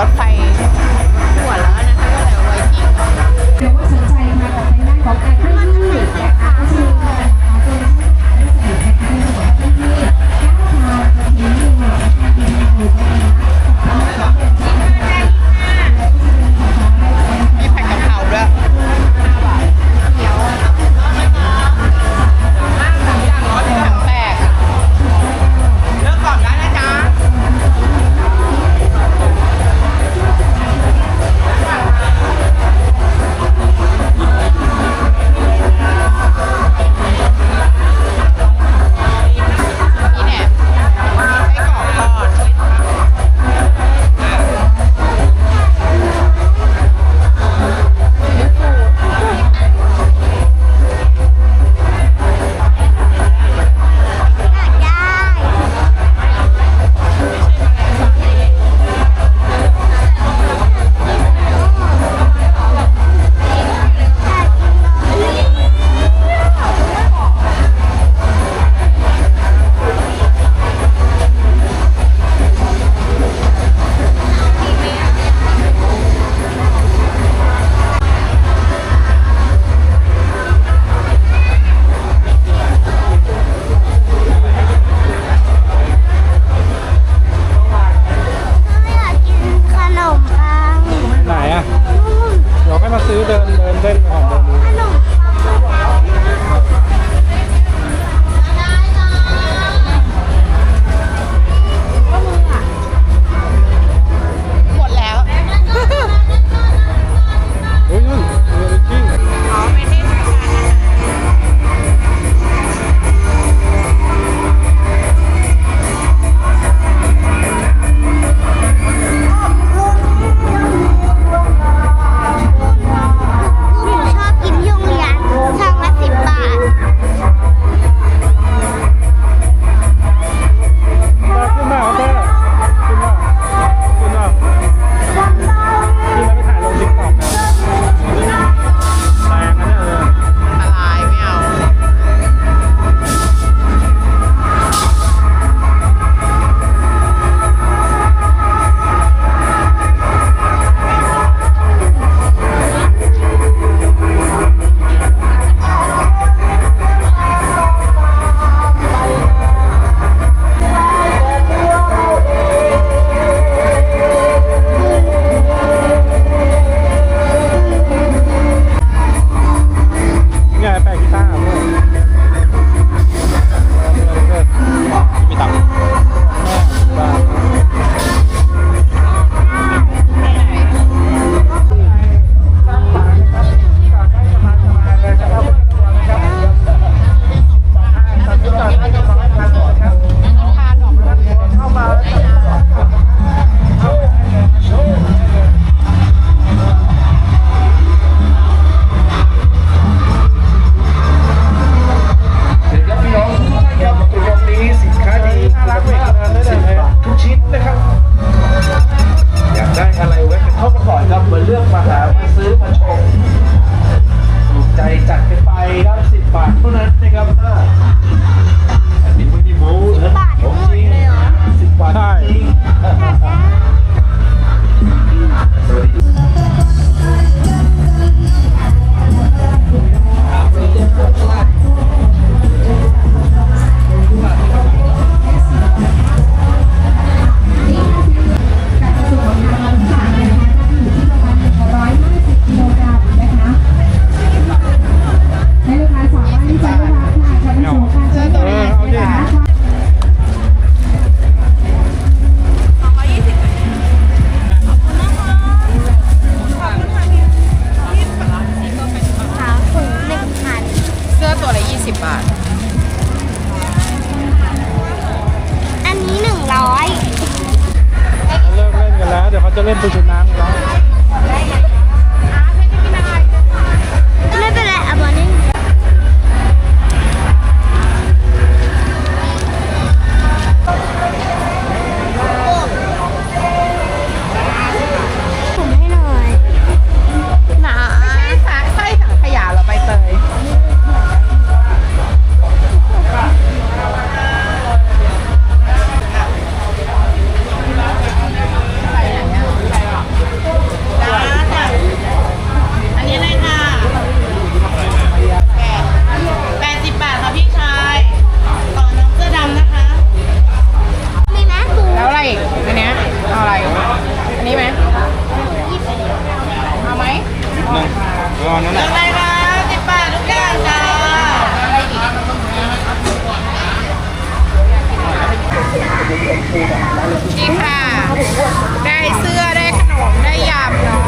love pain. เว่นปูชน้ำร้อง อะไรนะสิบบาททุกอย่างจ้านี่ค่ะ ได้เสื้อได้ขนมได้ยำเนาะ